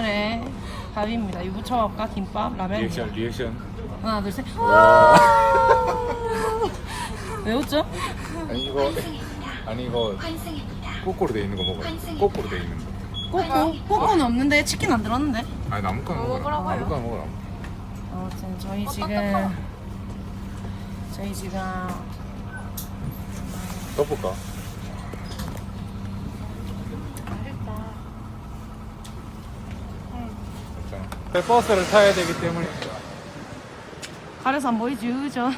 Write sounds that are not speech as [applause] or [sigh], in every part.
오늘의 밥입니다. 유부초밥과 김밥, 라면. 리액션 리액션 하나, 둘, 셋. 와 [laughs] 왜 웃죠? 아니 이거 아니 이거 꼬꼬로 돼 있는 거 먹어요 꼬꼬로 돼 있는 거 꼬꼬? 꼬꼬는 없는데 치킨 안 들었는데? 아니 아무거나 먹어라 먹으라고요. 아무거나 먹어라 아무튼 저희 지금 저희 지금 떡볶아 버스를 타야 되기 때문에 가려서 안 보이죠? 그죠?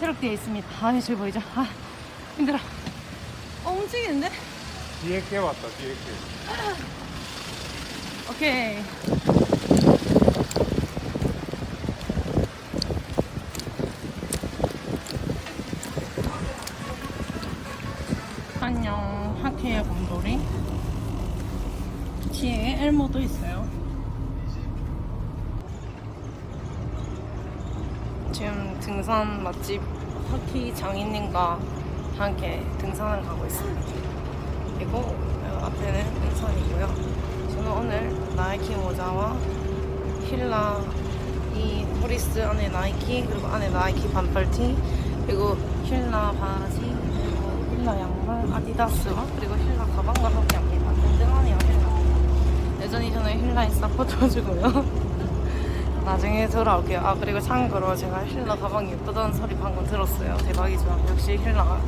트럭 뒤에 있습니다. 아, 저기 보이죠? 아, 힘들어. 어, 움직이는데? 뒤에 게 왔다 뒤에 게 오케이. 안녕. 하케의 곰돌이. 뒤에 엘모도 있어요. 지금 등산 맛집 하키 장인님과 함께 등산을 가고 있습니다. 그리고 요 앞에는 등산이고요. 저는 오늘 나이키 모자와 힐라 이 호리스 안에 나이키 그리고 안에 나이키 반팔티 그리고 힐라 바지 그리고 힐라 양말 아디다스와 그리고 힐라 가방과 함께 합니다. 든든하네요 힐라. 여전히 저는 힐라에 서포터주고요. [laughs] 나중에 돌아올게요. 아 그리고 참고로 제가 힐라 가방이 예쁘다는 소리 방금 들었어요. 대박이죠. 역시 힐라